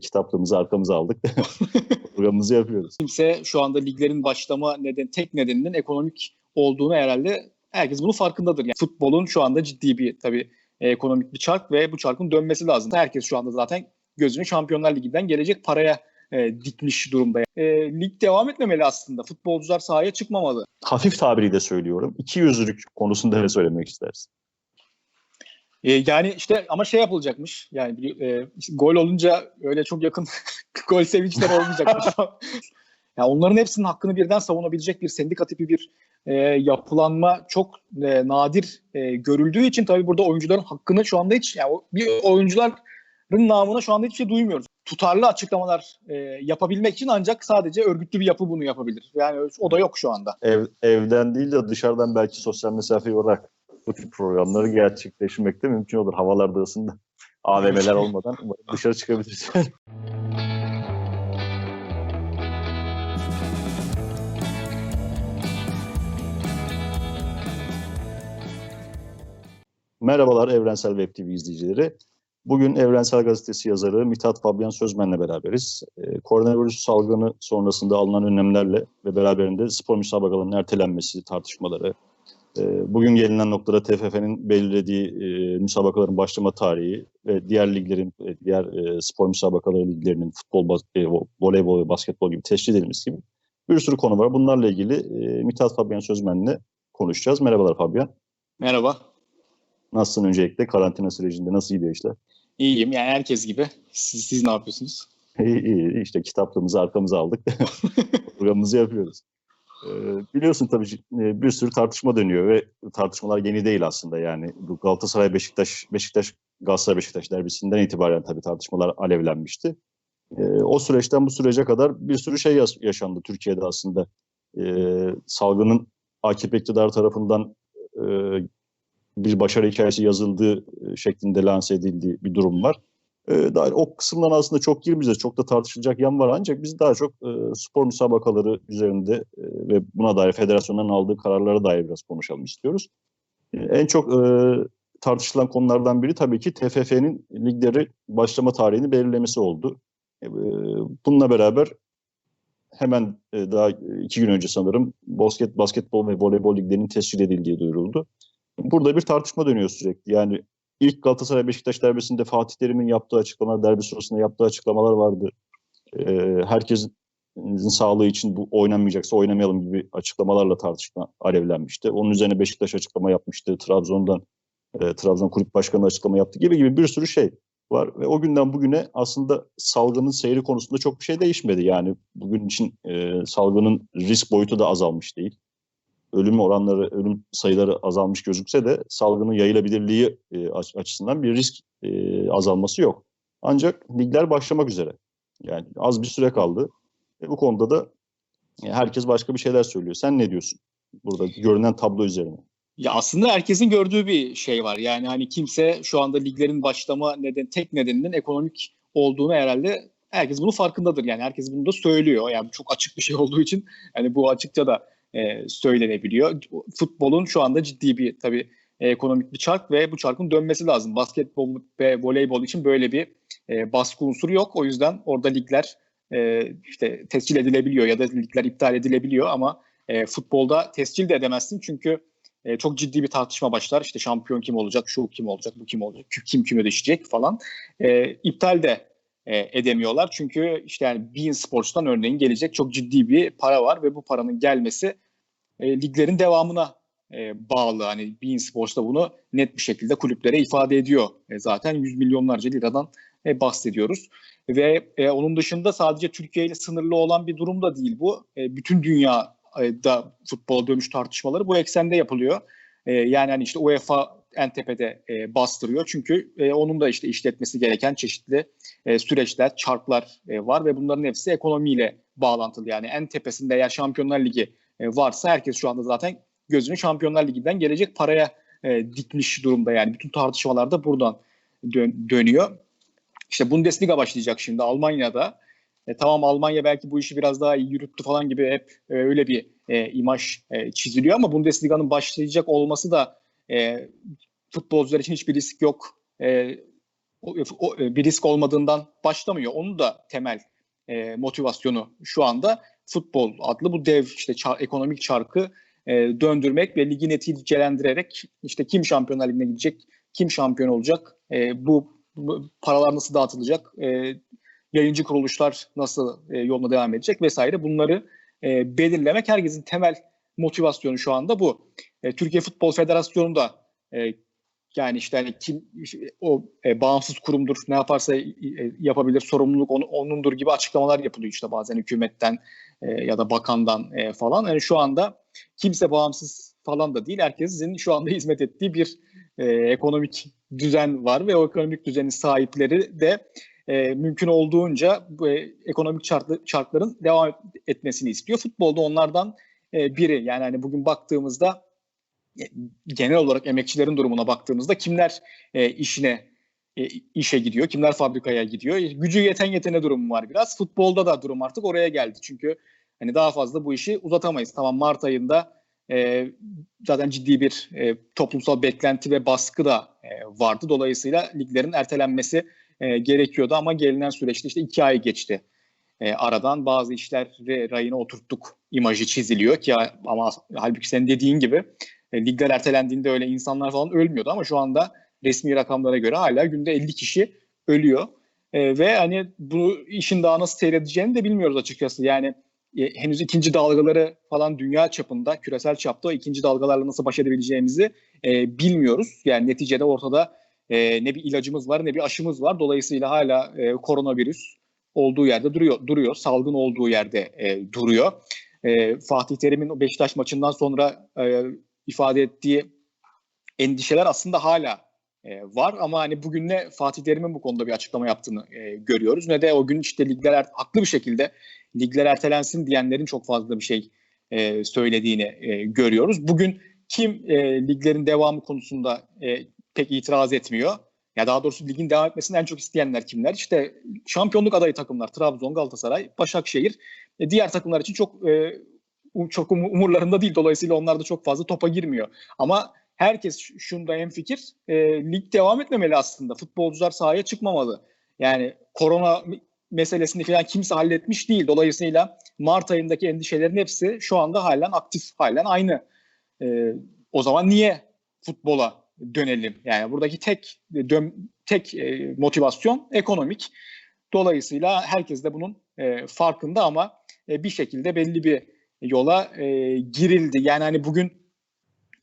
kitaplığımızı arkamıza aldık. Programımızı yapıyoruz. Kimse şu anda liglerin başlama neden tek nedeninin ekonomik olduğunu herhalde herkes bunun farkındadır. Yani futbolun şu anda ciddi bir tabii e, ekonomik bir çark ve bu çarkın dönmesi lazım. Herkes şu anda zaten gözünü Şampiyonlar Ligi'nden gelecek paraya e, dikmiş durumda. E, lig devam etmemeli aslında. Futbolcular sahaya çıkmamalı. Hafif tabiriyle söylüyorum. İki yüzlülük konusunda ne söylemek istersin? E, yani işte ama şey yapılacakmış. Yani e, gol olunca öyle çok yakın gol sevinçleri olmayacakmış. yani onların hepsinin hakkını birden savunabilecek bir sendika tipi bir e, yapılanma çok e, nadir e, görüldüğü için tabii burada oyuncuların hakkını şu anda hiç yani bir oyuncuların namına şu anda hiçbir şey duymuyoruz. Tutarlı açıklamalar e, yapabilmek için ancak sadece örgütlü bir yapı bunu yapabilir. Yani o da yok şu anda. Ev, evden değil de dışarıdan belki sosyal mesafe olarak bu tip programları gerçekleştirmek de mümkün olur. Havalar da ısındı. AVM'ler olmadan dışarı çıkabiliriz. Merhabalar Evrensel Web TV izleyicileri. Bugün Evrensel Gazetesi yazarı Mithat Fabian Sözmen'le beraberiz. Ee, koronavirüs salgını sonrasında alınan önlemlerle ve beraberinde spor müsabakalarının ertelenmesi tartışmaları, e, bugün gelinen noktada TFF'nin belirlediği e, müsabakaların başlama tarihi ve diğer liglerin, e, diğer e, spor müsabakaları liglerinin futbol, bas- e, vo- voleybol ve basketbol gibi teşkil edilmesi gibi bir sürü konu var. Bunlarla ilgili e, Mithat Fabian Sözmen'le konuşacağız. Merhabalar Fabian. Merhaba. Nasılsın öncelikle? Karantina sürecinde nasıl gidiyor işler? İyiyim yani herkes gibi. Siz, siz ne yapıyorsunuz? İyi, iyi. İşte kitaplığımızı arkamıza aldık. Programımızı yapıyoruz. Ee, biliyorsun tabii e, bir sürü tartışma dönüyor ve tartışmalar yeni değil aslında yani. Galatasaray Beşiktaş Beşiktaş Galatasaray Beşiktaş derbisinden itibaren tabii tartışmalar alevlenmişti. Ee, o süreçten bu sürece kadar bir sürü şey yaşandı Türkiye'de aslında. Ee, salgının AKP iktidarı tarafından e, bir başarı hikayesi yazıldığı e, şeklinde lanse edildiği bir durum var. E, daha o kısımdan aslında çok girmeyeceğiz. Çok da tartışılacak yan var ancak biz daha çok e, spor müsabakaları üzerinde e, ve buna dair federasyonların aldığı kararlara dair biraz konuşalım istiyoruz. E, en çok e, tartışılan konulardan biri tabii ki TFF'nin ligleri başlama tarihini belirlemesi oldu. E, bununla beraber hemen e, daha iki gün önce sanırım basket, basketbol ve voleybol liglerinin tescil edildiği duyuruldu. Burada bir tartışma dönüyor sürekli. Yani ilk Galatasaray Beşiktaş derbisinde Fatih Terim'in yaptığı açıklamalar, derbi sırasında yaptığı açıklamalar vardı. Ee, herkesin sağlığı için bu oynanmayacaksa oynamayalım gibi açıklamalarla tartışma alevlenmişti. Onun üzerine Beşiktaş açıklama yapmıştı. Trabzon'dan e, Trabzon Kulüp Başkanı açıklama yaptı gibi gibi bir sürü şey var. Ve o günden bugüne aslında salgının seyri konusunda çok bir şey değişmedi. Yani bugün için e, salgının risk boyutu da azalmış değil ölüm oranları, ölüm sayıları azalmış gözükse de salgının yayılabilirliği e, aç- açısından bir risk e, azalması yok. Ancak ligler başlamak üzere. Yani az bir süre kaldı. E, bu konuda da e, herkes başka bir şeyler söylüyor. Sen ne diyorsun burada görünen tablo üzerine? Ya aslında herkesin gördüğü bir şey var. Yani hani kimse şu anda liglerin başlama neden tek nedeninin ekonomik olduğunu herhalde herkes bunun farkındadır. Yani herkes bunu da söylüyor. Yani çok açık bir şey olduğu için hani bu açıkça da e, söylenebiliyor. Futbolun şu anda ciddi bir tabii ekonomik bir çark ve bu çarkın dönmesi lazım. Basketbol ve voleybol için böyle bir e, baskı unsuru yok. O yüzden orada ligler e, işte tescil edilebiliyor ya da ligler iptal edilebiliyor ama e, futbolda tescil de edemezsin çünkü e, çok ciddi bir tartışma başlar. İşte şampiyon kim olacak, şu kim olacak, bu kim olacak, kim kime düşecek falan. E, iptal de e, edemiyorlar. Çünkü işte yani Bein Sports'tan örneğin gelecek çok ciddi bir para var ve bu paranın gelmesi e, liglerin devamına e, bağlı. Hani Bein Sports da bunu net bir şekilde kulüplere ifade ediyor. E, zaten yüz milyonlarca liradan e, bahsediyoruz. Ve e, onun dışında sadece Türkiye ile sınırlı olan bir durum da değil bu. E, bütün dünyada futbola dönüş tartışmaları bu eksende yapılıyor. E, yani hani işte UEFA en tepede e, bastırıyor. Çünkü e, onun da işte işletmesi gereken çeşitli e, süreçler, çarklar e, var ve bunların hepsi ekonomiyle bağlantılı. Yani en tepesinde eğer Şampiyonlar Ligi e, varsa herkes şu anda zaten gözünü Şampiyonlar Ligi'nden gelecek paraya e, dikmiş durumda. Yani bütün tartışmalar da buradan dön- dönüyor. İşte Bundesliga başlayacak şimdi Almanya'da. E, tamam Almanya belki bu işi biraz daha iyi yürüttü falan gibi hep e, öyle bir e, imaj e, çiziliyor ama Bundesliga'nın başlayacak olması da e, futbolcular için hiçbir risk yok. E, o, o, bir risk olmadığından başlamıyor. Onun da temel e, motivasyonu şu anda futbol adlı bu dev işte çar, ekonomik çarkı e, döndürmek ve ligi neticelendirerek işte kim Şampiyonlar Ligi'ne gidecek, kim şampiyon olacak, e, bu, bu paralar nasıl dağıtılacak, e, yayıncı kuruluşlar nasıl e, yoluna devam edecek vesaire bunları e, belirlemek herkesin temel motivasyonu şu anda bu. E, Türkiye Futbol Federasyonu da e, yani işte hani kim o e, bağımsız kurumdur ne yaparsa e, yapabilir sorumluluk onu, onundur gibi açıklamalar yapılıyor işte bazen hükümetten e, ya da bakandan e, falan. Yani şu anda kimse bağımsız falan da değil. Herkesin şu anda hizmet ettiği bir e, ekonomik düzen var ve o ekonomik düzenin sahipleri de e, mümkün olduğunca e, ekonomik çarklı, çarkların devam etmesini istiyor. Futbolda onlardan e, biri. Yani hani bugün baktığımızda e, genel olarak emekçilerin durumuna baktığımızda kimler e, işine e, işe gidiyor, kimler fabrikaya gidiyor. Gücü yeten yetene durumu var biraz. Futbolda da durum artık oraya geldi. Çünkü hani daha fazla bu işi uzatamayız. Tamam Mart ayında e, zaten ciddi bir e, toplumsal beklenti ve baskı da e, vardı. Dolayısıyla liglerin ertelenmesi e, gerekiyordu ama gelinen süreçte işte iki ay geçti. E, aradan bazı işleri rayına oturttuk imajı çiziliyor ki ama halbuki senin dediğin gibi e, ligler ertelendiğinde öyle insanlar falan ölmüyordu ama şu anda resmi rakamlara göre hala günde 50 kişi ölüyor. E, ve hani bu işin daha nasıl seyredeceğini de bilmiyoruz açıkçası. Yani e, henüz ikinci dalgaları falan dünya çapında, küresel çapta ikinci dalgalarla nasıl baş edebileceğimizi e, bilmiyoruz. Yani neticede ortada e, ne bir ilacımız var ne bir aşımız var. Dolayısıyla hala e, koronavirüs olduğu yerde duruyor, duruyor. Salgın olduğu yerde e, duruyor. E, Fatih Terim'in Beşiktaş maçından sonra e, ifade ettiği endişeler aslında hala e, var ama hani bugün ne Fatih Terim'in bu konuda bir açıklama yaptığını e, görüyoruz ne de o gün işte ligler er, haklı bir şekilde ligler ertelensin diyenlerin çok fazla bir şey e, söylediğini e, görüyoruz. Bugün kim e, liglerin devamı konusunda e, pek itiraz etmiyor? Ya daha doğrusu ligin devam etmesini en çok isteyenler kimler? İşte şampiyonluk adayı takımlar Trabzon, Galatasaray, Başakşehir. E, diğer takımlar için çok e, çok umurlarında değil. Dolayısıyla onlar da çok fazla topa girmiyor. Ama herkes şunda en fikir. E, lig devam etmemeli aslında. Futbolcular sahaya çıkmamalı. Yani korona meselesini falan kimse halletmiş değil. Dolayısıyla Mart ayındaki endişelerin hepsi şu anda halen aktif, halen aynı. E, o zaman niye futbola dönelim? Yani buradaki tek dön, tek e, motivasyon ekonomik. Dolayısıyla herkes de bunun e, farkında ama e, bir şekilde belli bir yola e, girildi. Yani hani bugün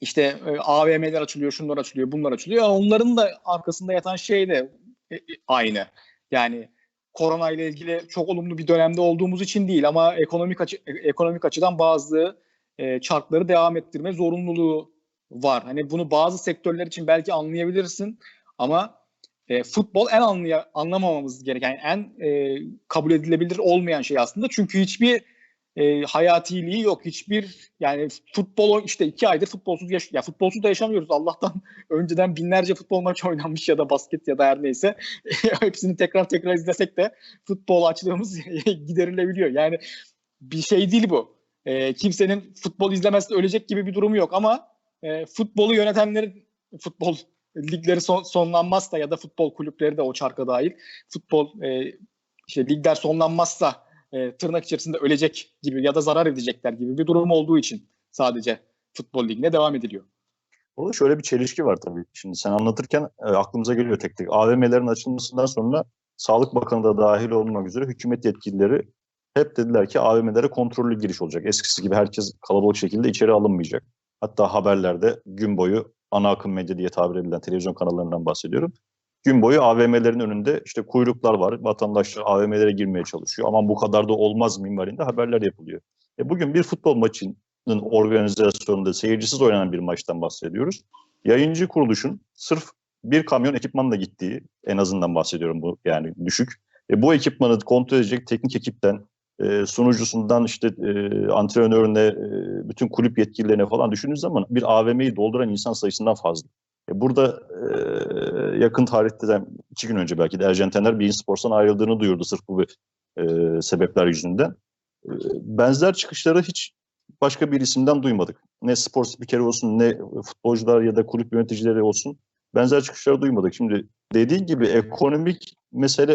işte e, AVM'ler açılıyor, şunlar açılıyor, bunlar açılıyor. Onların da arkasında yatan şey de e, aynı. Yani korona ile ilgili çok olumlu bir dönemde olduğumuz için değil ama ekonomik açı, ekonomik açıdan bazı e, çarkları devam ettirme zorunluluğu var. Hani bunu bazı sektörler için belki anlayabilirsin ama e, futbol en anlaya, anlamamamız gereken, en e, kabul edilebilir olmayan şey aslında. Çünkü hiçbir e, hayatiliği yok. Hiçbir yani futbol işte iki aydır futbolsuz yaş ya futbolsuz da yaşamıyoruz. Allah'tan önceden binlerce futbol maçı oynanmış ya da basket ya da her neyse hepsini tekrar tekrar izlesek de futbol açlığımız giderilebiliyor. Yani bir şey değil bu. E, kimsenin futbol izlemezse ölecek gibi bir durumu yok ama e, futbolu yönetenlerin futbol ligleri son, sonlanmazsa ya da futbol kulüpleri de o çarka dahil futbol e, işte ligler sonlanmazsa e, tırnak içerisinde ölecek gibi ya da zarar edecekler gibi bir durum olduğu için sadece futbol ligine devam ediliyor. Burada şöyle bir çelişki var tabii. Şimdi sen anlatırken e, aklımıza geliyor tek tek. AVM'lerin açılmasından sonra Sağlık Bakanı da dahil olmak üzere hükümet yetkilileri hep dediler ki AVM'lere kontrollü giriş olacak. Eskisi gibi herkes kalabalık şekilde içeri alınmayacak. Hatta haberlerde gün boyu ana akım medya diye tabir edilen televizyon kanallarından bahsediyorum gün boyu AVM'lerin önünde işte kuyruklar var. Vatandaşlar AVM'lere girmeye çalışıyor. Aman bu kadar da olmaz minvalinde haberler yapılıyor. E bugün bir futbol maçının organizasyonunda seyircisiz oynanan bir maçtan bahsediyoruz. Yayıncı kuruluşun sırf bir kamyon ekipmanla gittiği en azından bahsediyorum bu yani düşük. E bu ekipmanı kontrol edecek teknik ekipten e, sunucusundan işte e, antrenörüne, e, bütün kulüp yetkililerine falan düşündüğünüz zaman bir AVM'yi dolduran insan sayısından fazla. E, burada yakın tarihte de iki gün önce belki de Ercan Tener Bein Sports'tan ayrıldığını duyurdu sırf bu e, sebepler yüzünden. E, benzer çıkışları hiç başka bir isimden duymadık. Ne spor spikeri olsun ne futbolcular ya da kulüp yöneticileri olsun benzer çıkışları duymadık. Şimdi dediğin gibi ekonomik mesele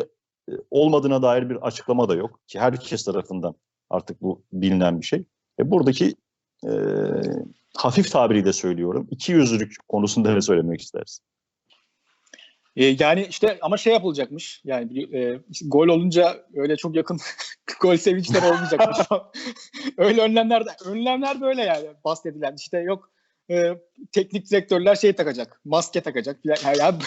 e, olmadığına dair bir açıklama da yok ki herkes tarafından artık bu bilinen bir şey. E buradaki e, hafif tabiriyle söylüyorum. iki yüzlülük konusunda ne söylemek istersin? E, yani işte ama şey yapılacakmış. Yani e, gol olunca öyle çok yakın gol sevinçleri olmayacakmış. öyle önlemler de önlemler böyle yani bahsedilen. İşte yok e, teknik direktörler şey takacak. Maske takacak. Yani, yani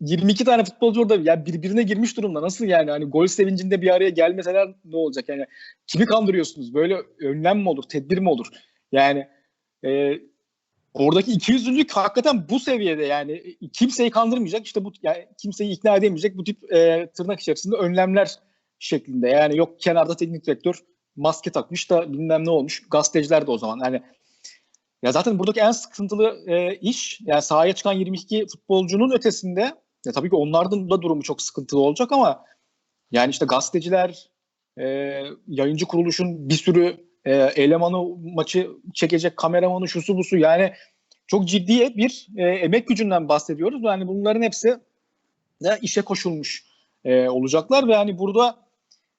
22 tane futbolcu orada yani birbirine girmiş durumda. Nasıl yani? Hani gol sevincinde bir araya gelmeseler ne olacak? Yani kimi kandırıyorsunuz? Böyle önlem mi olur? Tedbir mi olur? Yani e, oradaki ikiyüzlülük hakikaten bu seviyede. Yani kimseyi kandırmayacak işte bu yani kimseyi ikna edemeyecek bu tip e, tırnak içerisinde önlemler şeklinde. Yani yok kenarda teknik direktör maske takmış da bilmem ne olmuş. Gazeteciler de o zaman. Yani ya zaten buradaki en sıkıntılı e, iş yani sahaya çıkan 22 futbolcunun ötesinde ya tabii ki onların da durumu çok sıkıntılı olacak ama yani işte gazeteciler e, yayıncı kuruluşun bir sürü e, elemanı maçı çekecek kameramanı şusu busu yani çok ciddi bir e, emek gücünden bahsediyoruz. Yani bunların hepsi de işe koşulmuş e, olacaklar ve yani burada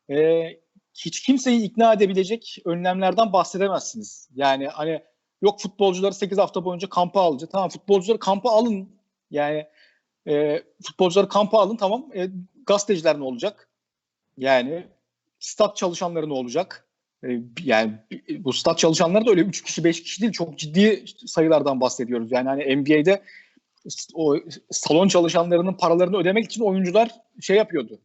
e, hiç kimseyi ikna edebilecek önlemlerden bahsedemezsiniz. Yani hani yok futbolcuları 8 hafta boyunca kampa alacak. Tamam futbolcuları kampa alın. Yani e, futbolcuları kampa alın tamam. E, gazeteciler ne olacak? Yani stat çalışanları ne olacak? Ee, yani bu stat çalışanları da öyle 3 kişi 5 kişi değil çok ciddi sayılardan bahsediyoruz. Yani hani NBA'de o salon çalışanlarının paralarını ödemek için oyuncular şey yapıyordu.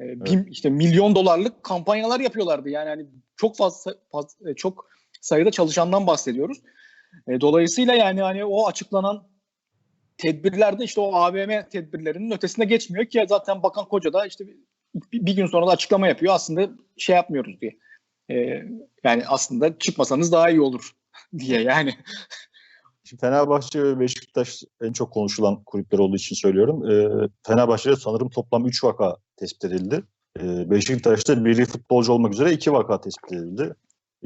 Ee, evet. Bin, işte milyon dolarlık kampanyalar yapıyorlardı. Yani hani çok fazla, fazla e, çok sayıda çalışandan bahsediyoruz. E, dolayısıyla yani hani o açıklanan tedbirlerde işte o AVM tedbirlerinin ötesine geçmiyor ki zaten Bakan Koca da işte bir, bir gün sonra da açıklama yapıyor aslında şey yapmıyoruz diye e, yani aslında çıkmasanız daha iyi olur diye yani. Şimdi Fenerbahçe ve Beşiktaş en çok konuşulan kulüpler olduğu için söylüyorum. E, Fenerbahçe'de sanırım toplam 3 vaka tespit edildi. E, Beşiktaş'ta biri futbolcu olmak üzere 2 vaka tespit edildi.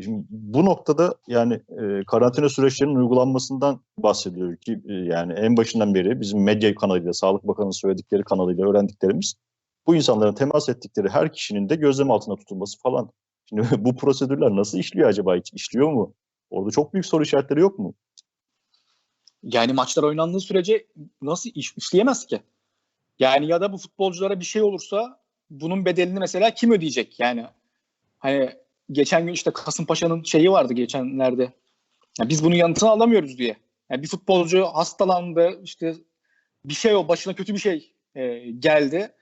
Şimdi bu noktada yani e, karantina süreçlerinin uygulanmasından bahsediyor ki e, yani en başından beri bizim medya kanalıyla, Sağlık Bakanı'nın söyledikleri kanalıyla öğrendiklerimiz bu insanların temas ettikleri her kişinin de gözlem altında tutulması falan Şimdi bu prosedürler nasıl işliyor acaba? Hiç işliyor mu? Orada çok büyük soru işaretleri yok mu? Yani maçlar oynandığı sürece nasıl iş, işleyemez ki? Yani ya da bu futbolculara bir şey olursa bunun bedelini mesela kim ödeyecek? Yani hani geçen gün işte Kasımpaşa'nın şeyi vardı geçenlerde. Yani biz bunun yanıtını alamıyoruz diye. Yani bir futbolcu hastalandı işte bir şey o başına kötü bir şey e, geldi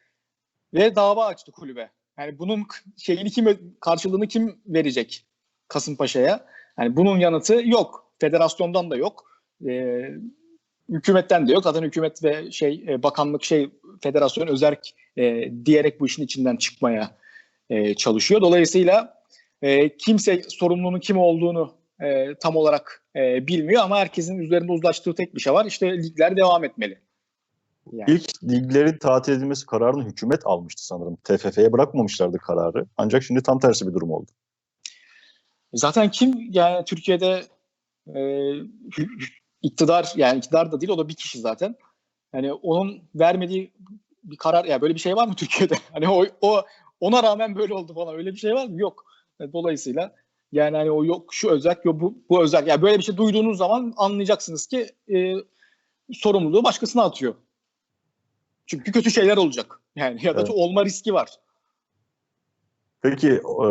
ve dava açtı kulübe. Yani bunun şeyini kim karşılığını kim verecek Kasımpaşa'ya? Yani bunun yanıtı yok. Federasyondan da yok. E, hükümetten de yok. Zaten hükümet ve şey e, bakanlık şey federasyon özerk e, diyerek bu işin içinden çıkmaya e, çalışıyor. Dolayısıyla e, kimse sorumlunun kim olduğunu e, tam olarak e, bilmiyor ama herkesin üzerinde uzlaştığı tek bir şey var. İşte ligler devam etmeli. Yani. İlk liglerin tatil edilmesi kararını hükümet almıştı sanırım. TFF'ye bırakmamışlardı kararı. Ancak şimdi tam tersi bir durum oldu. Zaten kim yani Türkiye'de e, iktidar yani iktidar da değil o da bir kişi zaten. Yani onun vermediği bir karar ya yani böyle bir şey var mı Türkiye'de? Hani o, o ona rağmen böyle oldu falan öyle bir şey var mı? Yok. Dolayısıyla yani hani o yok şu özel yok bu, bu özel. Yani böyle bir şey duyduğunuz zaman anlayacaksınız ki e, sorumluluğu başkasına atıyor. Çünkü kötü şeyler olacak. Yani ya da evet. olma riski var. Peki e,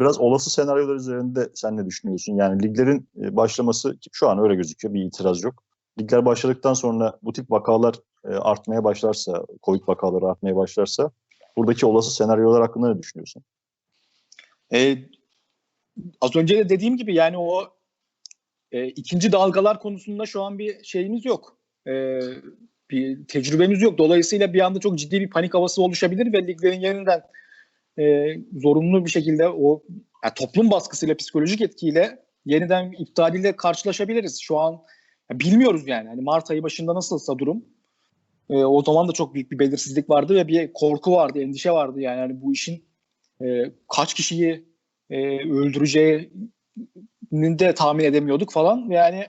biraz olası senaryolar üzerinde sen ne düşünüyorsun? Yani liglerin e, başlaması şu an öyle gözüküyor bir itiraz yok. Ligler başladıktan sonra bu tip vakalar e, artmaya başlarsa, Covid vakaları artmaya başlarsa buradaki olası senaryolar hakkında ne düşünüyorsun? Ee, az önce de dediğim gibi yani o e, ikinci dalgalar konusunda şu an bir şeyimiz yok. E, bir tecrübemiz yok. Dolayısıyla bir anda çok ciddi bir panik havası oluşabilir ve liglerin yeniden e, zorunlu bir şekilde o yani toplum baskısıyla psikolojik etkiyle yeniden iptaliyle karşılaşabiliriz. Şu an yani bilmiyoruz yani. Hani Mart ayı başında nasılsa durum e, o zaman da çok büyük bir belirsizlik vardı ve bir korku vardı, endişe vardı yani. yani bu işin e, kaç kişiyi e, öldüreceğini de tahmin edemiyorduk falan. Yani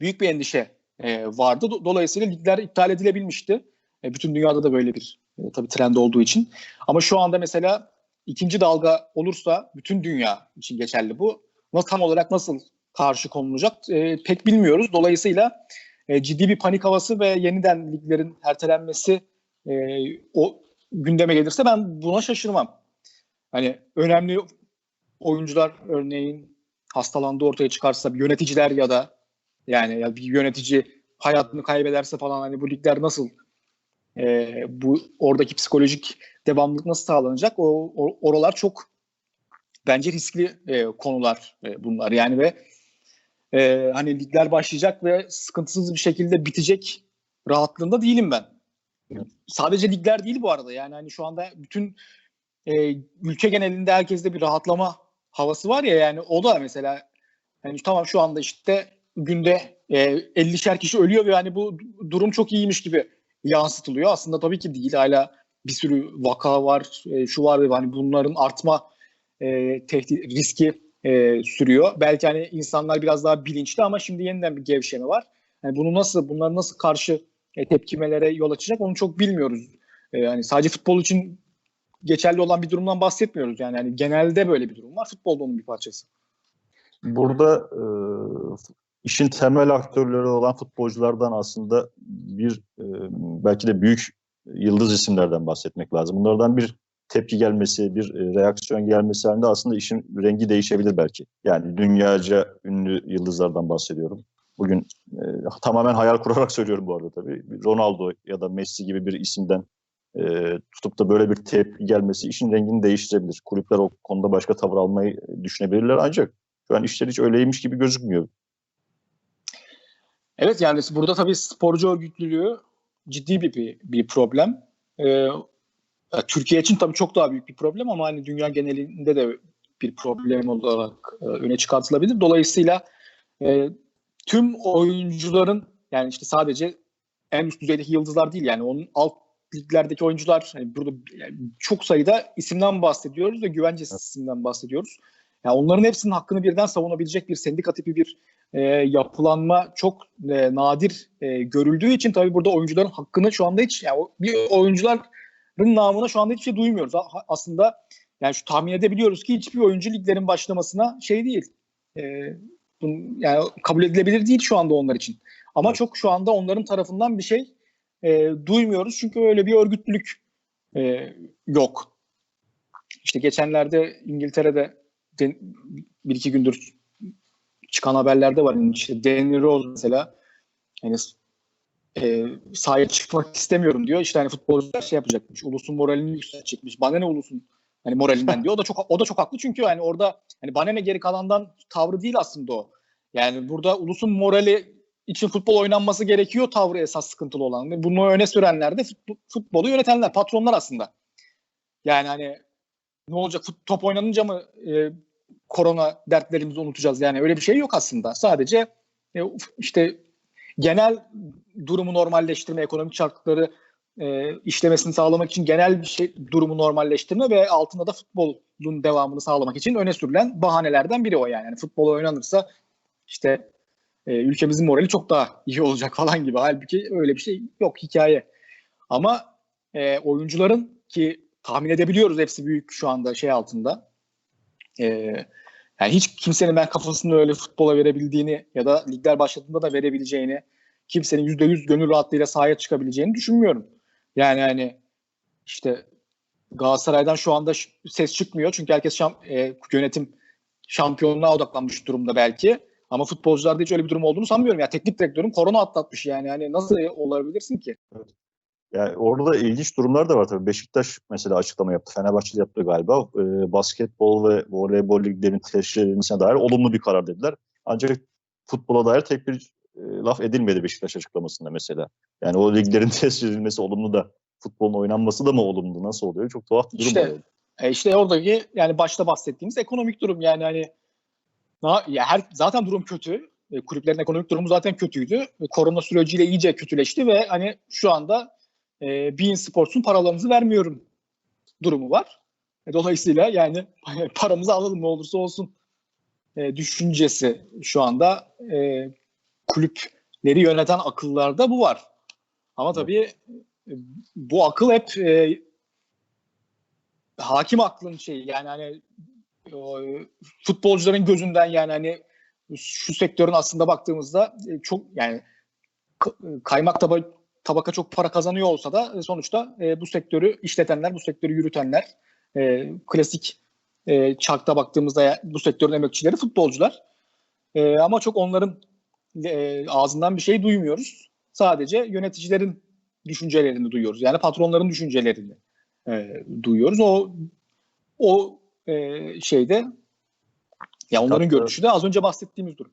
büyük bir endişe e, vardı. Dolayısıyla ligler iptal edilebilmişti. E, bütün dünyada da böyle bir e, tabii trend olduğu için. Ama şu anda mesela ikinci dalga olursa bütün dünya için geçerli bu. Nasıl tam olarak nasıl karşı konulacak e, pek bilmiyoruz. Dolayısıyla e, ciddi bir panik havası ve yeniden liglerin ertelenmesi e, o gündeme gelirse ben buna şaşırmam. Hani önemli oyuncular örneğin hastalandığı ortaya çıkarsa yöneticiler ya da yani ya bir yönetici hayatını kaybederse falan hani bu ligler nasıl e, bu oradaki psikolojik devamlılık nasıl sağlanacak? O, o oralar çok bence riskli e, konular e, bunlar yani ve e, hani ligler başlayacak ve sıkıntısız bir şekilde bitecek rahatlığında değilim ben. Sadece ligler değil bu arada yani hani şu anda bütün e, ülke genelinde herkeste bir rahatlama havası var ya yani o da mesela yani tamam şu anda işte günde e, 50'şer kişi ölüyor ve yani bu durum çok iyiymiş gibi yansıtılıyor. Aslında tabii ki değil. Hala bir sürü vaka var, e, şu var ve hani bunların artma e, tehdit riski e, sürüyor. Belki hani insanlar biraz daha bilinçli ama şimdi yeniden bir gevşeme var. Yani bunu nasıl, bunlar nasıl karşı e, tepkimelere yol açacak onu çok bilmiyoruz. E, yani sadece futbol için geçerli olan bir durumdan bahsetmiyoruz. Yani, yani genelde böyle bir durum var. Futbolda onun bir parçası. Burada e, işin temel aktörleri olan futbolculardan aslında bir e, belki de büyük yıldız isimlerden bahsetmek lazım. Bunlardan bir tepki gelmesi, bir e, reaksiyon gelmesi halinde aslında işin rengi değişebilir belki. Yani dünyaca ünlü yıldızlardan bahsediyorum. Bugün e, tamamen hayal kurarak söylüyorum bu arada tabii. Ronaldo ya da Messi gibi bir isimden e, tutup da böyle bir tepki gelmesi işin rengini değiştirebilir. Kulüpler o konuda başka tavır almayı düşünebilirler ancak şu an işler hiç öyleymiş gibi gözükmüyor. Evet yani burada tabii sporcu örgütlülüğü ciddi bir, bir, bir problem. Ee, Türkiye için tabii çok daha büyük bir problem ama hani dünya genelinde de bir problem olarak e, öne çıkartılabilir. Dolayısıyla e, tüm oyuncuların yani işte sadece en üst düzeydeki yıldızlar değil yani onun alt liglerdeki oyuncular hani burada yani çok sayıda isimden bahsediyoruz ve güvencesiz isimden bahsediyoruz. Yani onların hepsinin hakkını birden savunabilecek bir sendika tipi bir e, yapılanma çok e, nadir e, görüldüğü için tabii burada oyuncuların hakkını şu anda hiç yani bir oyuncuların namına şu anda hiçbir şey duymuyoruz. Aslında yani şu tahmin edebiliyoruz ki hiçbir oyuncu liglerin başlamasına şey değil. E, bunun, yani kabul edilebilir değil şu anda onlar için. Ama evet. çok şu anda onların tarafından bir şey e, duymuyoruz çünkü öyle bir örgütlülük e, yok. İşte geçenlerde İngiltere'de bir iki gündür çıkan haberlerde var. Yani işte Danny Rose mesela yani e, sahaya çıkmak istemiyorum diyor. İşte hani futbolcular şey yapacakmış. Ulusun moralini yükseltecekmiş. Bana ne ulusun hani moralinden diyor. O da çok o da çok haklı çünkü yani orada hani bana ne geri kalandan tavrı değil aslında o. Yani burada ulusun morali için futbol oynanması gerekiyor tavrı esas sıkıntılı olan. Bunu öne sürenler de futbolu yönetenler, patronlar aslında. Yani hani ne olacak top oynanınca mı e, korona dertlerimizi unutacağız. Yani öyle bir şey yok aslında. Sadece e, işte genel durumu normalleştirme, ekonomik şartları e, işlemesini sağlamak için genel bir şey durumu normalleştirme ve altında da futbolun devamını sağlamak için öne sürülen bahanelerden biri o yani. yani futbol oynanırsa işte e, ülkemizin morali çok daha iyi olacak falan gibi. Halbuki öyle bir şey yok hikaye. Ama e, oyuncuların ki tahmin edebiliyoruz hepsi büyük şu anda şey altında e, yani hiç kimsenin ben kafasını öyle futbola verebildiğini ya da ligler başladığında da verebileceğini, kimsenin yüzde yüz gönül rahatlığıyla sahaya çıkabileceğini düşünmüyorum. Yani hani işte Galatasaray'dan şu anda ses çıkmıyor çünkü herkes şam, e, yönetim şampiyonluğa odaklanmış durumda belki. Ama futbolcularda hiç öyle bir durum olduğunu sanmıyorum. Ya yani teknik direktörüm korona atlatmış yani. Yani nasıl olabilirsin ki? Evet. Yani orada ilginç durumlar da var tabii. Beşiktaş mesela açıklama yaptı. Fenerbahçe yaptı galiba. E, basketbol ve voleybol liglerinin teşkil edilmesine dair olumlu bir karar dediler. Ancak futbola dair tek bir e, laf edilmedi Beşiktaş açıklamasında mesela. Yani o liglerin teşkil edilmesi olumlu da futbolun oynanması da mı olumlu? Nasıl oluyor? Çok tuhaf bir durum. İşte, e işte oradaki yani başta bahsettiğimiz ekonomik durum yani hani ya her zaten durum kötü. E, kulüplerin ekonomik durumu zaten kötüydü. E, korona süreciyle iyice kötüleşti ve hani şu anda e, Bein Sports'un paralarınızı vermiyorum durumu var. E, dolayısıyla yani paramızı alalım ne olursa olsun e, düşüncesi şu anda e, kulüpleri yöneten akıllarda bu var. Ama tabii bu akıl hep e, hakim aklın şeyi yani hani o, futbolcuların gözünden yani hani şu sektörün aslında baktığımızda e, çok yani kaymak taba, tabaka çok para kazanıyor olsa da e, sonuçta e, bu sektörü işletenler, bu sektörü yürütenler e, klasik e, çarkta baktığımızda bu sektörün emekçileri futbolcular. E, ama çok onların e, ağzından bir şey duymuyoruz. Sadece yöneticilerin düşüncelerini duyuyoruz. Yani patronların düşüncelerini e, duyuyoruz. O o e, şeyde ya onların Hatta- görüşü de az önce bahsettiğimiz durum.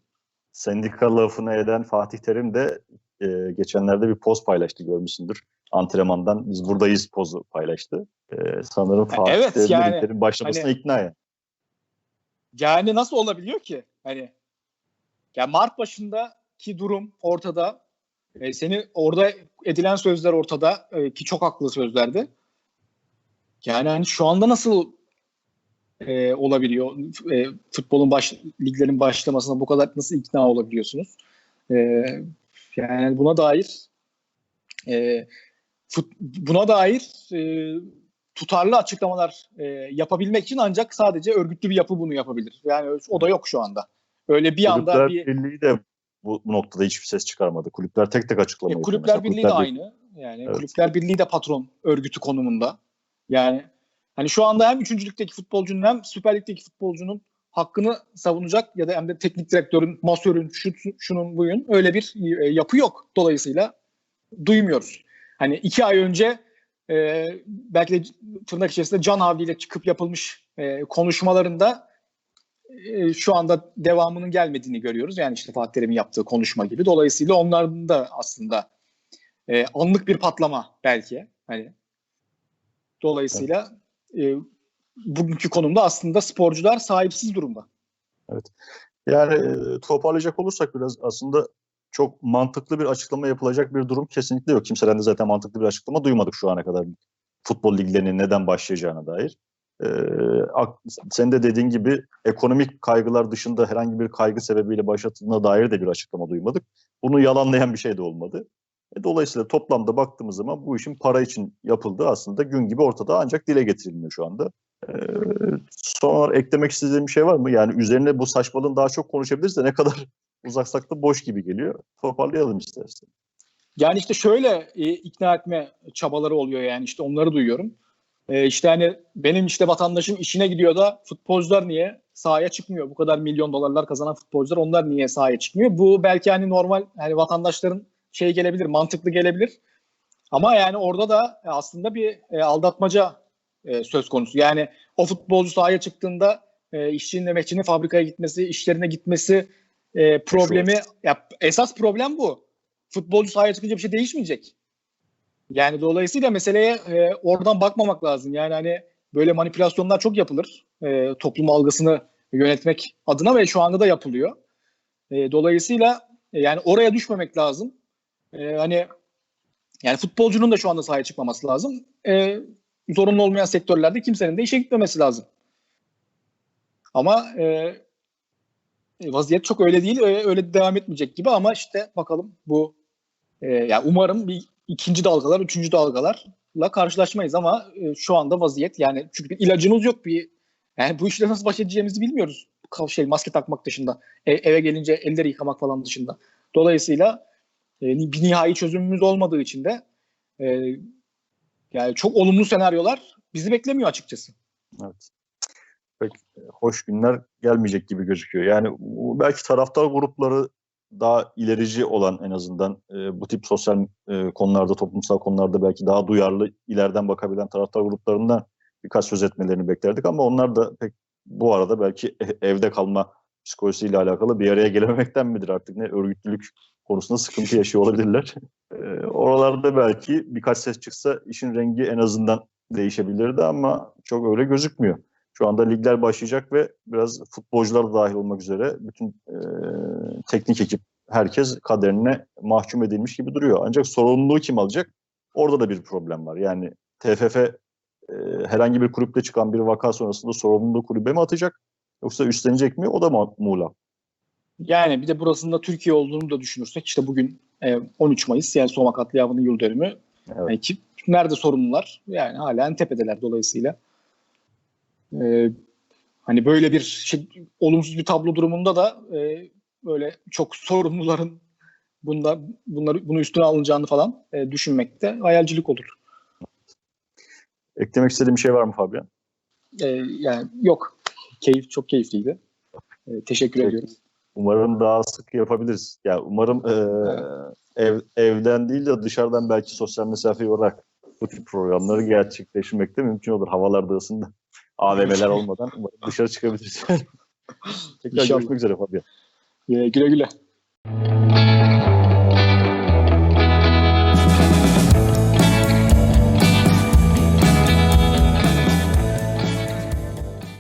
Sendika lafını eden Fatih Terim de e, geçenlerde bir poz paylaştı görmüşsündür. Antrenmandan biz buradayız pozu paylaştı. E, sanırım Fatih evet, yani başlamasına hani- ikna yani. Yani nasıl olabiliyor ki? Hani ya Mart başındaki durum ortada. E, seni orada edilen sözler ortada e, ki çok haklı sözlerdi. Yani hani şu anda nasıl e, olabiliyor? E, futbolun baş, liglerin başlamasına bu kadar nasıl ikna olabiliyorsunuz? E, yani buna dair e, fut, buna dair e, tutarlı açıklamalar e, yapabilmek için ancak sadece örgütlü bir yapı bunu yapabilir. Yani o da yok şu anda. Öyle bir anda Kulüpler bir Birliği de bu, noktada hiçbir ses çıkarmadı. Kulüpler tek tek açıklama e, kulüpler Mesela birliği de Kulüpler Birliği- aynı. Yani Evet. kulüpler birliği de patron örgütü konumunda. Yani hani şu anda hem üçüncülükteki futbolcunun hem Süper Lig'deki futbolcunun hakkını savunacak ya da hem de teknik direktörün, masörün, şu, şunun buyun öyle bir e, yapı yok. Dolayısıyla duymuyoruz. Hani iki ay önce e, belki de tırnak içerisinde can havliyle çıkıp yapılmış e, konuşmalarında e, şu anda devamının gelmediğini görüyoruz. Yani işte Fatih Terim'in yaptığı konuşma gibi. Dolayısıyla onların da aslında e, anlık bir patlama belki. Hani dolayısıyla e, bugünkü konumda aslında sporcular sahipsiz durumda. Yani e, toparlayacak olursak biraz aslında çok mantıklı bir açıklama yapılacak bir durum kesinlikle yok. Kimseden de zaten mantıklı bir açıklama duymadık şu ana kadar futbol liglerinin neden başlayacağına dair. Ee, sen de dediğin gibi ekonomik kaygılar dışında herhangi bir kaygı sebebiyle başlatıldığına dair de bir açıklama duymadık. Bunu yalanlayan bir şey de olmadı. E, dolayısıyla toplamda baktığımız zaman bu işin para için yapıldığı aslında gün gibi ortada ancak dile getirilmiyor şu anda. Ee, son olarak eklemek istediğim bir şey var mı? Yani üzerine bu saçmalığın daha çok konuşabiliriz de ne kadar uzaksak boş gibi geliyor. Toparlayalım istersen. Yani işte şöyle e, ikna etme çabaları oluyor yani işte onları duyuyorum. E, işte hani benim işte vatandaşım işine gidiyor da futbolcular niye sahaya çıkmıyor? Bu kadar milyon dolarlar kazanan futbolcular onlar niye sahaya çıkmıyor? Bu belki hani normal hani vatandaşların şey gelebilir, mantıklı gelebilir. Ama yani orada da aslında bir e, aldatmaca e, söz konusu. Yani o futbolcu sahaya çıktığında e, işçinin, emekçinin fabrikaya gitmesi, işlerine gitmesi e, problemi ya esas problem bu. Futbolcu sahaya çıkınca bir şey değişmeyecek. Yani dolayısıyla meseleye e, oradan bakmamak lazım. Yani hani böyle manipülasyonlar çok yapılır. E, toplum algısını yönetmek adına ve şu anda da yapılıyor. E, dolayısıyla e, yani oraya düşmemek lazım. E, hani yani futbolcunun da şu anda sahaya çıkmaması lazım. E, zorunlu olmayan sektörlerde kimsenin de işe gitmemesi lazım. Ama e, vaziyet çok öyle değil. Öyle, devam etmeyecek gibi ama işte bakalım bu e, yani umarım bir ikinci dalgalar, üçüncü dalgalarla karşılaşmayız ama e, şu anda vaziyet yani çünkü bir ilacımız yok bir yani bu işle nasıl baş edeceğimizi bilmiyoruz. Şey maske takmak dışında, e, eve gelince elleri yıkamak falan dışında. Dolayısıyla e, bir nihai çözümümüz olmadığı için de e, yani çok olumlu senaryolar bizi beklemiyor açıkçası. Evet. Pek hoş günler gelmeyecek gibi gözüküyor. Yani belki taraftar grupları daha ilerici olan en azından e, bu tip sosyal e, konularda, toplumsal konularda belki daha duyarlı, ileriden bakabilen taraftar gruplarından birkaç söz etmelerini beklerdik ama onlar da pek bu arada belki e- evde kalma psikolojisiyle alakalı bir araya gelememekten midir artık ne örgütlülük konusunda sıkıntı yaşıyor olabilirler. E, oralarda belki birkaç ses çıksa işin rengi en azından değişebilirdi ama çok öyle gözükmüyor. Şu anda ligler başlayacak ve biraz futbolcular da dahil olmak üzere bütün e, teknik ekip herkes kaderine mahkum edilmiş gibi duruyor. Ancak sorumluluğu kim alacak? Orada da bir problem var. Yani TFF e, herhangi bir kulüpte çıkan bir vaka sonrasında sorumluluğu kulübe mi atacak? Yoksa üstlenecek mi? O da mu- muğlak. Yani bir de burasında Türkiye olduğunu da düşünürsek işte bugün e, 13 Mayıs yani Soma katliamının yıl dönümü. Evet. Yani kim, nerede sorumlular? Yani hala en tepedeler dolayısıyla. Ee, hani böyle bir şey, olumsuz bir tablo durumunda da e, böyle çok sorumluların bunda bunları bunu üstüne alınacağını falan e, düşünmekte hayalcilik olur. Eklemek istediğim bir şey var mı Fabian? E, yani yok. Keyif çok keyifliydi. E, teşekkür Peki. ediyorum. Umarım daha sık yapabiliriz. Ya umarım e, ev, evden değil de dışarıdan belki sosyal mesafe olarak bu tip programları gerçekleştirmek de mümkün olur. Havalar da ısındı. AVM'ler olmadan umarım dışarı çıkabiliriz. Tekrar İnşallah. görüşmek üzere Fabian. E, güle güle.